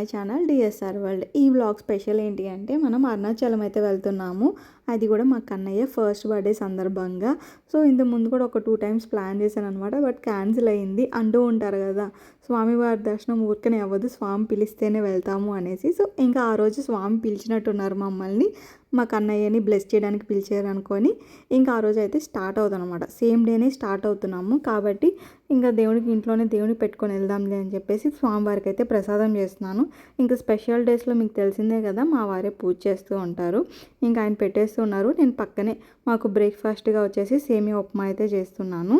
My channel DSR world. ఈ vlog special ఏంటి అంటే మనం అరుణాచలం అయితే వెళ్తున్నాము. అది కూడా మా కన్నయ్య ఫస్ట్ బర్త్డే సందర్భంగా. సో ఇంత ముందు కూడా ఒక టూ టైమ్స్ ప్లాన్ చేశాను అనమాట బట్ క్యాన్సిల్ అయింది. అంటూ ఉంటారు కదా. స్వామివారి దర్శనం ఊరికనే అవ్వదు స్వామి పిలిస్తేనే వెళ్తాము అనేసి. సో ఇంకా ఆ రోజు స్వామి పిలిచినట్టున్నారు మమ్మల్ని. మా కన్నయ్యని బ్లెస్ చేయడానికి పిలిచారు అనుకొని ఇంకా ఆ రోజు అయితే స్టార్ట్ అవుతాం అనమాట సేమ్ డేనే స్టార్ట్ అవుతున్నాము. కాబట్టి ఇంకా దేవునికి ఇంట్లోనే దేవుని పెట్టుకొని వెళ్దాంలే అని చెప్పేసి స్వామివారికి అయితే ప్రసాదం చేస్తున్నాను. ఇంకా స్పెషల్ డేస్లో మీకు తెలిసిందే కదా మా వారే పూజ చేస్తూ ఉంటారు. ఇంకా ఆయన పెట్టేస్తున్నారు నేను పక్కనే మాకు బ్రేక్ఫాస్ట్గా వచ్చేసి సేమియా ఉప్మా అయితే చేస్తున్నాను.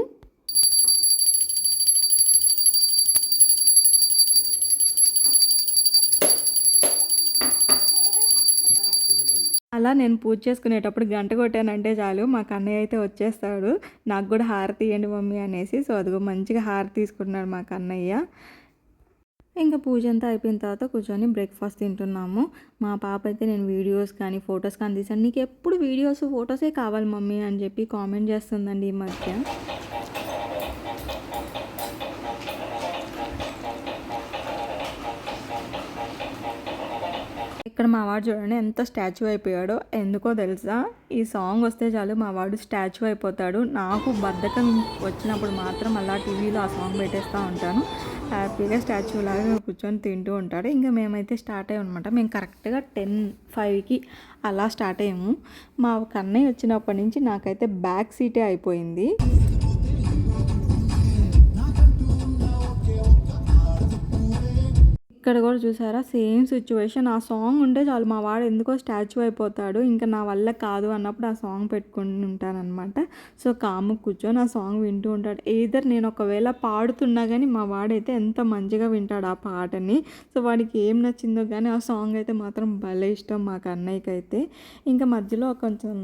అలా నేను పూజ చేసుకునేటప్పుడు గంట కొట్టానంటే చాలు. మా కన్నయ్య అయితే వచ్చేస్తాడు. నాకు కూడా హారతి ఇవ్వండి మమ్మీ అనేసి. సో అదిగో మంచిగా హారతి తీసుకుంటున్నాడు మా కన్నయ్య. ఇంకా పూజ అంతా అయిపోయిన తర్వాత కూర్చొని బ్రేక్ఫాస్ట్ తింటున్నాము. మా పాప అయితే నేను వీడియోస్ కానీ ఫొటోస్ కానీ తీసాను. నీకు ఎప్పుడు వీడియోస్ ఫొటోసే కావాలి మమ్మీ అని చెప్పి కామెంట్ చేస్తుందండి ఈ మధ్య. ఇక్కడ మా వాడు చూడండి ఎంత స్టాచ్యూ అయిపోయాడో ఎందుకో తెలుసా? ఈ సాంగ్ వస్తే చాలు మా వాడు స్టాచ్యూ అయిపోతాడు. నాకు బద్ధకం వచ్చినప్పుడు మాత్రం అలా టీవీలో ఆ సాంగ్ పెట్టేస్తూ ఉంటాను. హ్యాపీగా స్టాచ్యూ లాగా కూర్చొని తింటూ ఉంటాడు ఇంకా మేమైతే స్టార్ట్ అయ్యాం అనమాట మేము కరెక్ట్గా టెన్ ఫైవ్కి అలా స్టార్ట్ అయ్యాము. మా కన్నయ్య వచ్చినప్పటి నుంచి నాకైతే బ్యాక్ సీటే అయిపోయింది. ఇక్కడ కూడా చూసారా? Same situation. ఆ సాంగ్ ఉంటే చాలు మా వాడు ఎందుకో స్టాచ్యూ అయిపోతాడు. ఇంకా నా వల్ల కాదు అన్నప్పుడు ఆ సాంగ్ పెట్టుకుని ఉంటానన్నమాట. సో కాము కూర్చొని ఆ సాంగ్ వింటూ ఉంటాడు. ఏదర్ నేను ఒకవేళ పాడుతున్నా కానీ మా వాడైతే ఎంత మంచిగా వింటాడు ఆ పాటని. సో వాడికి ఏం నచ్చిందో కానీ ఆ సాంగ్ అయితే మాత్రం భలే ఇష్టం మాకు అన్నయ్యకి అయితే ఇంకా మధ్యలో కొంచెం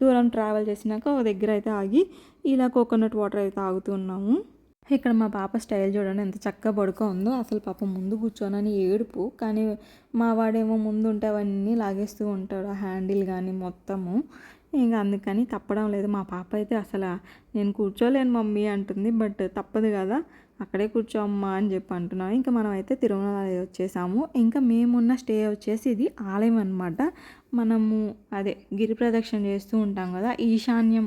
దూరం ట్రావెల్ చేసినాక ఒక దగ్గర అయితే ఆగి ఇలా కోకోనట్ వాటర్ అయితే తాగుతున్నాము ఇక్కడ మా పాప స్టైల్ చూడండి ఎంత చక్కగా పడుకో ఉందో. అసలు పాప ముందు కూర్చోనని ఏడుపు. కానీ మా వాడేమో ముందు ఉంటే అవన్నీ లాగేస్తూ ఉంటాడు ఆ హ్యాండిల్ కానీ మొత్తము. ఇంకా అందుకని తప్పడం లేదు. మా పాప అయితే అసలు నేను కూర్చోలేను మమ్మీ అంటుంది బట్ తప్పదు కదా అక్కడే కూర్చోమ్మా అని చెప్పి అంటున్నాం ఇంకా మనం అయితే తిరుమల వచ్చేసాము. ఇంకా మేమున్న స్టే వచ్చేసి ఇది ఆలయం అనమాట మనము అదే గిరి ప్రదక్షిణ చేస్తూ ఉంటాం కదా ఈశాన్యం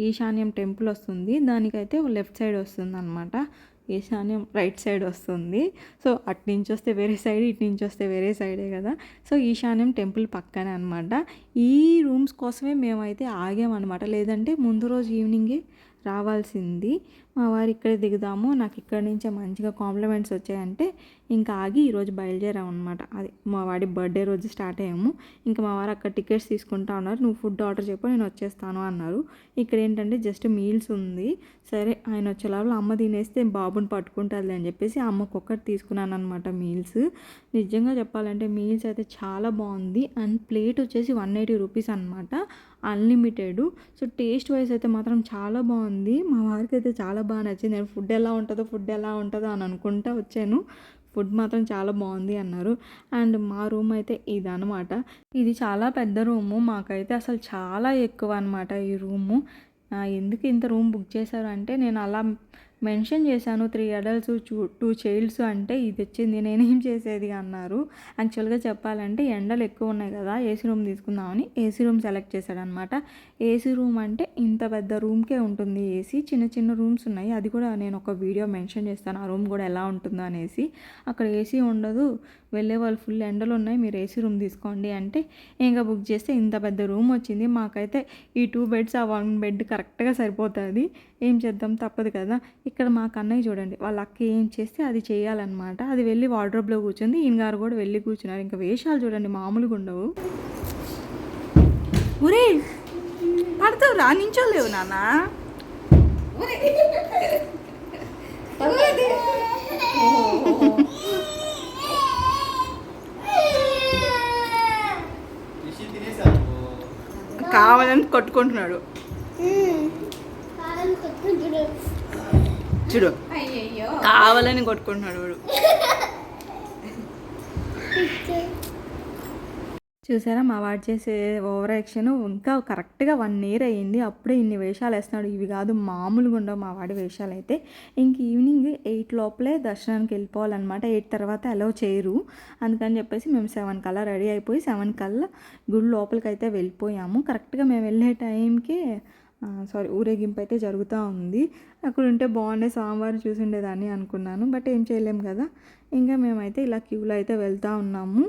ఈశాన్యం టెంపుల్ వస్తుంది. దానికైతే లెఫ్ట్ సైడ్ వస్తుంది అనమాట ఈశాన్యం రైట్ సైడ్ వస్తుంది. సో అటు నుంచి వస్తే వేరే సైడ్ ఇటు నుంచి వస్తే వేరే సైడే కదా. సో ఈశాన్యం టెంపుల్ పక్కనే అనమాట ఈ రూమ్స్ కోసమే మేమైతే ఆగామన్నమాట. లేదంటే ముందు రోజు ఈవినింగే రావాల్సింది. మా వారు ఇక్కడే దిగుదాము నాకు ఇక్కడి నుంచే మంచిగా కాంప్లిమెంట్స్ వచ్చాయంటే ఇంకా ఆగి ఈరోజు బయలుదేరాం అనమాట అది మా వాడి బర్త్డే రోజు స్టార్ట్ అయ్యాము. ఇంకా మా వారు అక్కడ టికెట్స్ తీసుకుంటా ఉన్నారు. నువ్వు ఫుడ్ ఆర్డర్ చెప్పు నేను వచ్చేస్తాను అన్నారు. ఇక్కడ ఏంటంటే జస్ట్ మీల్స్ ఉంది. సరే ఆయన వచ్చేలాగా అమ్మ తినేస్తే బాబుని పట్టుకుంటుంది అని చెప్పేసి అమ్మకు ఒక్కటి తీసుకున్నాను అనమాట మీల్స్ నిజంగా చెప్పాలంటే మీల్స్ అయితే చాలా బాగుంది. అండ్ ప్లేట్ వచ్చేసి వన్ ఎయిటీ రూపీస్ అనమాట అన్లిమిటెడ్ సో టేస్ట్ వైజ్ అయితే మాత్రం చాలా బాగుంది. మా వారికి అయితే చాలా బాగా నచ్చింది. నేను ఫుడ్ ఎలా ఉంటుందో ఫుడ్ ఎలా ఉంటుందో అని అనుకుంటా వచ్చాను. ఫుడ్ మాత్రం చాలా బాగుంది అన్నారు. అండ్ మా రూమ్ అయితే ఇదనమాట ఇది చాలా పెద్ద రూము. మాకైతే అసలు చాలా ఎక్కువ అనమాట ఈ రూము. ఎందుకు ఇంత రూమ్ బుక్ చేశారు అంటే నేను అలా మెన్షన్ చేశాను three adults two two childs అంటే ఇది వచ్చింది నేనేం చేసేది అన్నారు. యాక్చువల్గా చెప్పాలంటే ఎండలు ఎక్కువ ఉన్నాయి కదా ఏసీ రూమ్ తీసుకుందామని ఏసీ రూమ్ సెలెక్ట్ చేశాడనమాట ఏసీ రూమ్ అంటే ఇంత పెద్ద రూమ్కే ఉంటుంది ఏసీ చిన్న చిన్న రూమ్స్ ఉన్నాయి. అది కూడా నేను ఒక వీడియో మెన్షన్ చేస్తాను ఆ రూమ్ కూడా ఎలా ఉంటుందో అనేసి. అక్కడ ఏసీ ఉండదు వెళ్ళే వాళ్ళు ఫుల్ ఎండలు ఉన్నాయి మీరు ఏసీ రూమ్ తీసుకోండి అంటే ఇంకా బుక్ చేస్తే ఇంత పెద్ద రూమ్ వచ్చింది. మాకైతే ఈ టూ బెడ్స్ ఆ వన్ బెడ్ కరెక్ట్గా సరిపోతుంది. ఏం చేద్దాం? తప్పదు కదా. ఇక్కడ మా కన్నయ్య చూడండి వాళ్ళ అక్క ఏం చేస్తే అది చేయాలన్నమాట. అది వెళ్ళి వార్డ్రోబ్లో కూర్చుంది ఈయన గారు కూడా వెళ్ళి కూర్చున్నారు. ఇంకా వేషాలు చూడండి మామూలుగా ఉండవు. ఒరే పడతావు రా నించోలేవు నాన్న. కావాలని కొట్టుకుంటున్నాడు. చూడు. కావాలని కొట్టుకుంటున్నాడు వాడు. చూసారా మా వాడు చేసే ఓవర్ యాక్షన్ ఇంకా కరెక్ట్గా వన్ ఇయర్ అయ్యింది. అప్పుడే ఇన్ని వేషాలు వేస్తున్నాడు. ఇవి కాదు మామూలుగా ఉండవు మా వాడి వేషాలు అయితే. ఇంక ఈవినింగ్ ఎయిట్ లోపలే దర్శనానికి వెళ్ళిపోవాలన్నమాట. ఎయిట్ తర్వాత అలౌ చేయరు. అందుకని చెప్పేసి మేము సెవెన్ కల్లా రెడీ అయిపోయి సెవెన్ కల్లా గుడి లోపలికి అయితే వెళ్ళిపోయాము. కరెక్ట్గా మేము వెళ్ళే టైంకి సారీ ఊరేగింపు అయితే జరుగుతూ ఉంది. అక్కడ ఉంటే బాగుండే స్వామివారు చూసి ఉండేదాన్ని అనుకున్నాను బట్ ఏం చేయలేము కదా. ఇంకా మేమైతే ఇలా క్యూలో అయితే వెళ్తూ ఉన్నాము.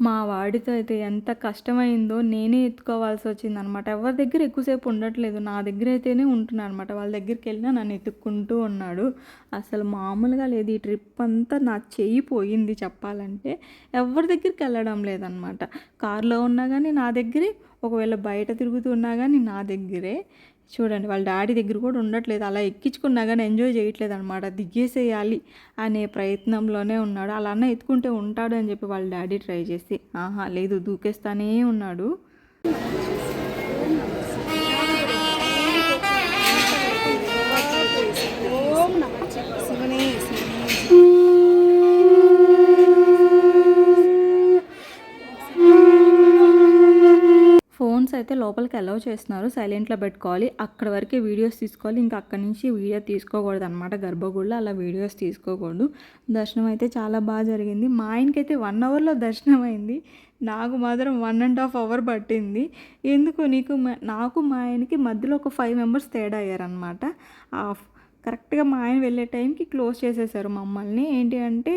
మా వాడితో అయితే ఎంత కష్టమైందో నేనే ఎత్తుకోవాల్సి వచ్చిందనమాట. ఎవరి దగ్గర ఎక్కువసేపు ఉండట్లేదు నా దగ్గర అయితేనే ఉంటున్నాను అనమాట వాళ్ళ దగ్గరికి వెళ్ళినా నన్ను ఎత్తుక్కుంటూ ఉన్నాడు. అసలు మామూలుగా లేదు. ఈ ట్రిప్ అంతా నా చెయ్యి పోయింది చెప్పాలంటే. ఎవరి దగ్గరికి వెళ్ళడం లేదనమాట. కారులో ఉన్నా కానీ నా దగ్గరే. ఒకవేళ బయట తిరుగుతున్నా కానీ నా దగ్గరే. చూడండి వాళ్ళ డాడీ దగ్గర కూడా ఉండట్లేదు. అలా ఎక్కించుకున్నా కానీ ఎంజాయ్ చేయట్లేదు అనమాట దిగేసేయాలి అనే ప్రయత్నంలోనే ఉన్నాడు. అలా అన్న ఎత్తుకుంటే ఉంటాడు అని చెప్పి వాళ్ళ డాడీ ట్రై చేసి ఆహా లేదు దూకేస్తానే ఉన్నాడు. అయితే లోపలికి అలౌ చేస్తున్నారు. సైలెంట్లో పెట్టుకోవాలి. అక్కడ వరకే వీడియోస్ తీసుకోవాలి. ఇంకా అక్కడి నుంచి వీడియో తీసుకోకూడదు అనమాట గర్భగుడిలో అలా వీడియోస్ తీసుకోకూడదు. దర్శనం అయితే చాలా బాగా జరిగింది. మా ఆయనకైతే వన్ అవర్లో దర్శనం అయింది. నాకు మాత్రం వన్ అండ్ హాఫ్ అవర్ పట్టింది. ఎందుకు? నీకు నాకు మా ఆయనకి మధ్యలో ఒక ఫైవ్ మెంబర్స్ తేడా అయ్యారనమాట కరెక్ట్గా మా ఆయన వెళ్ళే టైంకి క్లోజ్ చేసేసారు మమ్మల్ని. ఏంటి అంటే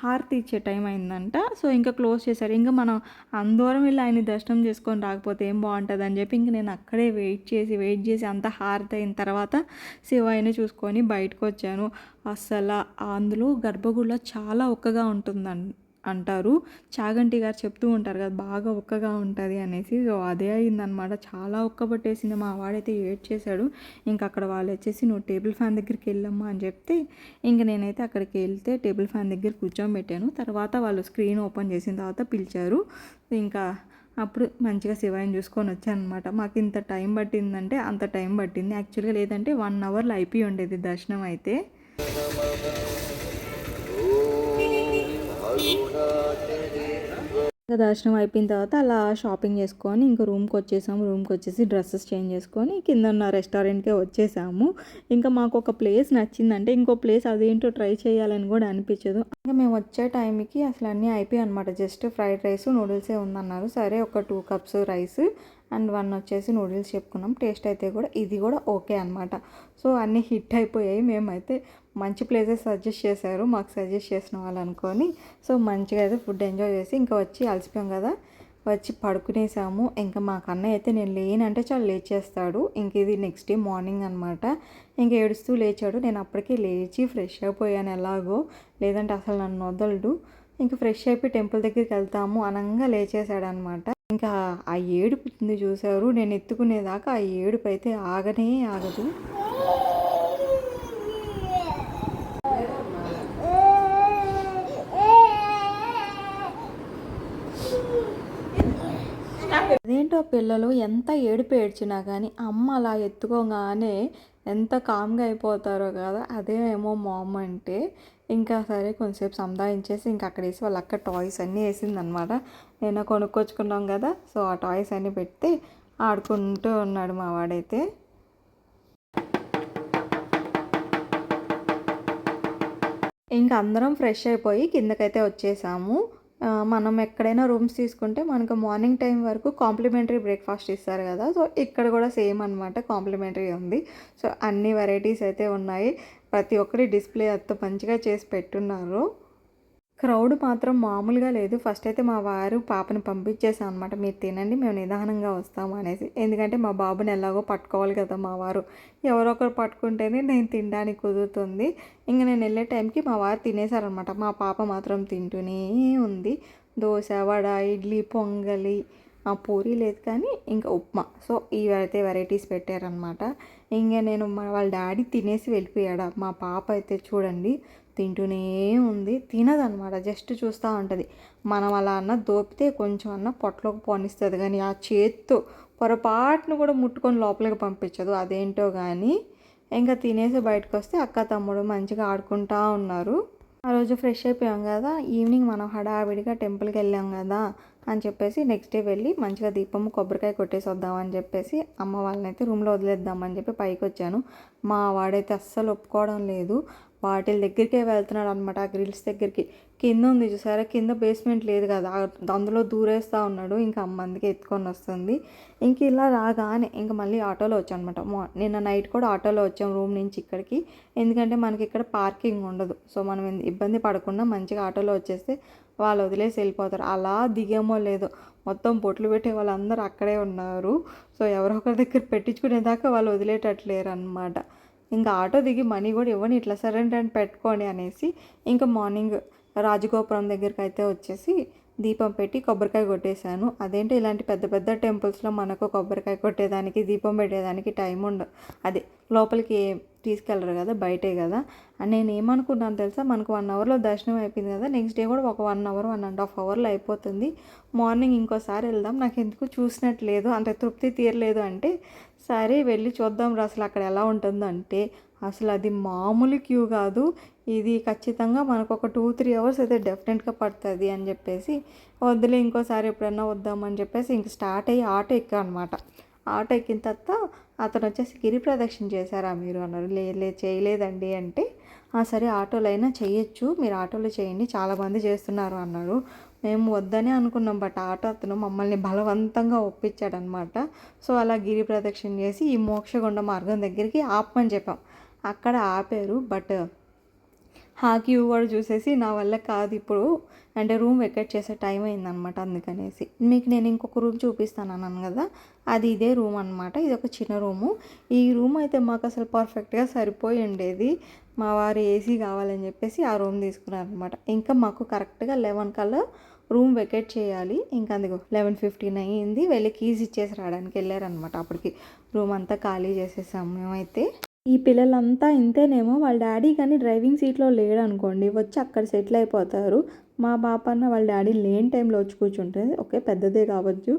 హారతి ఇచ్చే టైం అయిందంట. సో ఇంకా క్లోజ్ చేశారు. ఇంకా మనం అందూరం వెళ్ళి ఆయన దర్శనం చేసుకొని రాకపోతే ఏం బాగుంటుంది అని చెప్పి ఇంక నేను అక్కడే వెయిట్ చేసి వెయిట్ చేసి అంత హారతి అయిన తర్వాత శివాయిని చూసుకొని బయటకు వచ్చాను. అస్సలు అందులో గర్భగుడిలో చాలా ఒక్కగా ఉంటుందండి అంటారు. చాగంటి గారు చెప్తూ ఉంటారు కదా బాగా ఒక్కగా ఉంటుంది అనేసి. సో అదే అయిందనమాట చాలా ఒక్క పట్టేసింది మా వాడైతే ఏడ్ చేశాడు ఇంకా అక్కడ వాళ్ళు వచ్చేసి నువ్వు టేబుల్ ఫ్యాన్ దగ్గరికి వెళ్ళమ్మా అని చెప్తే ఇంక నేనైతే అక్కడికి వెళ్తే టేబుల్ ఫ్యాన్ దగ్గర కూర్చోబెట్టాను. తర్వాత వాళ్ళు స్క్రీన్ ఓపెన్ చేసిన తర్వాత పిలిచారు. ఇంకా అప్పుడు మంచిగా శివాయిని చూసుకొని వచ్చాను అనమాట మాకు ఇంత టైం పట్టిందంటే అంత టైం పట్టింది. యాక్చువల్గా లేదంటే వన్ అవర్లో అయిపోయి ఉండేది దర్శనం అయితే. ఇంకా దర్శనం అయిపోయిన తర్వాత అలా షాపింగ్ చేసుకొని ఇంకా రూమ్కి వచ్చేసాము. రూమ్కి వచ్చేసి డ్రెస్సెస్ చేంజ్ చేసుకొని కింద ఉన్న రెస్టారెంట్కే వచ్చేసాము. ఇంకా మాకు ఒక ప్లేస్ నచ్చిందంటే ఇంకో ప్లేస్ అదేంటో ట్రై చేయాలని కూడా అనిపించదు. ఇంకా మేము వచ్చే టైంకి అసలు అన్నీ అయిపోయాయి అనమాట జస్ట్ ఫ్రైడ్ రైస్ నూడిల్సే ఉందన్నారు. సరే ఒక two cups rice and one వచ్చేసి నూడిల్స్ చెప్పుకున్నాం. టేస్ట్ అయితే కూడా ఇది కూడా ఓకే అనమాట సో అన్నీ హిట్ అయిపోయాయి. మేమైతే మంచి ప్లేసెస్ సజెస్ట్ చేశారు. మాకు సజెస్ట్ చేసిన వాళ్ళు అనుకొని. సో మంచిగా అయితే ఫుడ్ ఎంజాయ్ చేసి ఇంకా వచ్చి అలసిపోయాం కదా. వచ్చి పడుకునేసాము. ఇంకా మాకు కన్నయ్య అయితే నేను లేనంటే చాలా లేచేస్తాడు. ఇంక ఇది నెక్స్ట్ డే మార్నింగ్ అనమాట ఇంక ఏడుస్తూ లేచాడు. నేను అప్పటికే లేచి ఫ్రెష్ అయిపోయాను ఎలాగో. లేదంటే అసలు నన్ను వదలడు. ఇంక ఫ్రెష్ అయిపోయి టెంపుల్ దగ్గరికి వెళ్తాము. అనంగా లేచేసాడు అనమాట ఇంకా ఆ ఏడుపు ఉంది చూసారు నేను ఎత్తుకునేదాకా ఆ ఏడుపు అయితే ఆగనే ఆగదు. అదేంటో పిల్లలు ఎంత ఏడుపు ఏడ్చినా కానీ అమ్మ అలా ఎత్తుకోగానే ఎంత కామ్గా అయిపోతారో కదా అదేమో మామ్ అంటే ఇంకా సరే కొంచెంసేపు సంధాయించేసి ఇంకా అక్కడ వేసి వాళ్ళ అక్క టాయ్స్ అన్నీ వేసిందనమాట నేను కొనుక్కొచ్చుకున్నాం కదా సో ఆ టాయ్స్ అన్నీ పెడితే ఆడుకుంటూ ఉన్నాడు మా వాడైతే. ఇంకా అందరం ఫ్రెష్ అయిపోయి కిందకైతే వచ్చేసాము. మనం ఎక్కడైనా రూమ్స్ తీసుకుంటే మనకు మార్నింగ్ టైం వరకు కాంప్లిమెంటరీ బ్రేక్ఫాస్ట్ ఇస్తారు కదా. సో ఇక్కడ కూడా సేమ్ అనమాట కాంప్లిమెంటరీ ఉంది. సో అన్ని వెరైటీస్ అయితే ఉన్నాయి. ప్రతి ఒక్కరి డిస్ప్లే అంత మంచిగా చేసి పెట్టున్నారు. క్రౌడ్ మాత్రం మామూలుగా లేదు. ఫస్ట్ అయితే మా వారు పాపని పంపించేసాం అనమాట మీరు తినండి మేము నిదానంగా వస్తాము అనేసి. ఎందుకంటే మా బాబుని ఎలాగో పట్టుకోవాలి కదా మా వారు. ఎవరో ఒకరు పట్టుకుంటేనే నేను తినడానికి కుదురుతుంది. ఇంకా నేను వెళ్ళే టైంకి మా వారు తినేశారనమాట మా పాప మాత్రం తింటూనే ఉంది. దోశ వడ ఇడ్లీ పొంగలి ఆ పూరి లేదు కానీ ఇంకా ఉప్మా. సో ఇవైతే వెరైటీస్ పెట్టారనమాట ఇంకా నేను మా వాళ్ళ డాడీ తినేసి వెళ్ళిపోయాడు. మా పాప అయితే చూడండి తింటూనే ఉంది. తినదనమాట జస్ట్ చూస్తూ ఉంటుంది. మనం అలా అన్న దోపితే కొంచెం అన్న పొట్టలోకి పోనిస్తుంది. కానీ ఆ చేత్తో పొరపాటును కూడా ముట్టుకొని లోపలికి పంపించదు. అదేంటో కానీ ఇంకా తినేసి బయటకు వస్తే అక్క తమ్ముడు మంచిగా ఆడుకుంటా ఉన్నారు. ఆ రోజు ఫ్రెష్ అయిపోయాం కదా. ఈవినింగ్ మనం హడావిడిగా టెంపుల్కి వెళ్ళాం కదా అని చెప్పేసి నెక్స్ట్ డే వెళ్ళి మంచిగా దీపము కొబ్బరికాయ కొట్టేసి వద్దామని చెప్పేసి అమ్మ వాళ్ళని అయితే రూమ్లో వదిలేద్దామని చెప్పి పైకి వచ్చాను. మా వాడైతే అస్సలు ఒప్పుకోవడం లేదు. వాటి దగ్గరికే వెళ్తున్నాడు అనమాట ఆ గ్రిల్స్ దగ్గరికి. కింద ఉంది చూసారా? కింద బేస్మెంట్ లేదు కదా. అందులో దూరేస్తూ ఉన్నాడు. ఇంకా అమ్మందికి ఎత్తుకొని వస్తుంది. ఇంక ఇలా రాగానే ఇంకా మళ్ళీ ఆటోలో వచ్చాం అనమాట నిన్న నైట్ కూడా ఆటోలో వచ్చాం రూమ్ నుంచి ఇక్కడికి. ఎందుకంటే మనకి ఇక్కడ పార్కింగ్ ఉండదు. సో మనం ఇబ్బంది పడకుండా మంచిగా ఆటోలో వచ్చేస్తే వాళ్ళు వదిలేసి వెళ్ళిపోతారు. అలా దిగేమో లేదో. మొత్తం బొట్లు పెట్టే వాళ్ళందరూ అక్కడే ఉన్నారు. సో ఎవరో ఒకరి దగ్గర పెట్టించుకునేదాకా వాళ్ళు వదిలేటట్లేరు అనమాట ఇంకా ఆటో దిగి మనీ కూడా ఇవ్వని ఇట్లా సరెండర్ అని పెట్టుకోండి అనేసి ఇంకా మార్నింగ్ రాజగోపురం దగ్గరికి అయితే వచ్చేసి దీపం పెట్టి కొబ్బరికాయ కొట్టేశాను. అదేంటి ఇలాంటి పెద్ద పెద్ద టెంపుల్స్లో మనకు కొబ్బరికాయ కొట్టేదానికి దీపం పెట్టేదానికి టైం ఉండదు. అదే లోపలికి తీసుకెళ్ళరు కదా బయటే కదా. అని నేను ఏమనుకున్నాను తెలుసా మనకు వన్ అవర్లో దర్శనం అయిపోయింది కదా నెక్స్ట్ డే కూడా ఒక one hour one and half అవర్లో అయిపోతుంది. మార్నింగ్ ఇంకోసారి వెళ్దాం నాకు ఎందుకు చూసినట్లేదు అంత తృప్తి తీరలేదు అంటే సరే వెళ్ళి చూద్దాం రా అసలు అక్కడ ఎలా ఉంటుందో అంటే అసలు అది మామూలు క్యూ కాదు. ఇది ఖచ్చితంగా మనకు ఒక టూ త్రీ అవర్స్ అయితే డెఫినెట్గా పడుతుంది అని చెప్పేసి వద్దులే ఇంకోసారి ఎప్పుడైనా వద్దామని చెప్పేసి ఇంక స్టార్ట్ అయ్యి ఆటో ఎక్కా అనమాట ఆటో ఎక్కిన తర్వాత అతను వచ్చేసి గిరి ప్రదక్షిణ చేశారా మీరు అన్నారు. లే చేయలేదండి అంటే "ఆ, సరే ఆటోలో అయినా చేయొచ్చు మీరు ఆటోలో చేయండి చాలామంది చేస్తున్నారు అన్నారు మేము వద్దనే అనుకున్నాం బట్ ఆటో అతను మమ్మల్ని బలవంతంగా ఒప్పించాడనమాట సో అలా గిరి ప్రదక్షిణ చేసి ఈ మోక్షగుండ మార్గం దగ్గరికి ఆపమని చెప్పాం. అక్కడ ఆపారు బట్ హాకీ వాడు చూసేసి నా వల్ల కాదు ఇప్పుడు. అంటే రూమ్ వెకెట్ చేసే టైం అయిందనమాట అందుకనేసి. మీకు నేను ఇంకొక రూమ్ చూపిస్తాను అన్నాను కదా అది ఇదే రూమ్ అనమాట ఇది ఒక చిన్న రూము. ఈ రూమ్ అయితే మాకు అసలు పర్ఫెక్ట్గా సరిపోయి ఉండేది. మా వారు ఏసీ కావాలని చెప్పేసి ఆ రూమ్ తీసుకున్నారు అనమాట ఇంకా మాకు కరెక్ట్గా లెవెన్ కల్లా రూమ్ వెకేట్ చేయాలి. ఇంకా అందుకో లెవెన్ ఫిఫ్టీన్ అయ్యింది. వెళ్ళి కీజ్ ఇచ్చేసి రావడానికి వెళ్ళారనమాట అప్పటికి. రూమ్ అంతా ఖాళీ చేసేసాము మేమైతే ఈ పిల్లలంతా ఇంతేనేమో వాళ్ళ డాడీ కానీ డ్రైవింగ్ సీట్లో లేడు అనుకోండి వచ్చి అక్కడ సెటిల్ అయిపోతారు. మా బాపన్న వాళ్ళ డాడీ లేని టైంలో వచ్చి కూర్చుంటే ఓకే పెద్దదే కావచ్చు.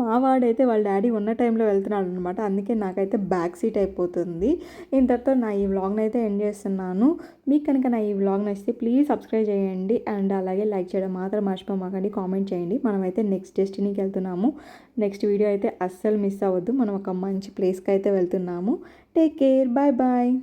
మా వాడైతే వాళ్ళ డాడీ ఉన్న టైంలో వెళ్తున్నాడు అనమాట అందుకే నాకైతే బ్యాక్ సీట్ అయిపోతుంది. ఇంతటితో నా ఈ వ్లాగ్ని అయితే ఎండ్ చేస్తున్నాను. మీకు కనుక నా ఈ వ్లాగ్ నచ్చితే ప్లీజ్ సబ్స్క్రైబ్ చేయండి. అండ్ అలాగే లైక్ చేయడం మాత్రం మర్చిపోమాకండి. కామెంట్ చేయండి. మనమైతే నెక్స్ట్ డెస్టినీకి వెళ్తున్నాము. నెక్స్ట్ వీడియో అయితే అస్సలు మిస్ అవ్వద్దు. మనం ఒక మంచి ప్లేస్కి అయితే వెళ్తున్నాము. Take care. Bye bye.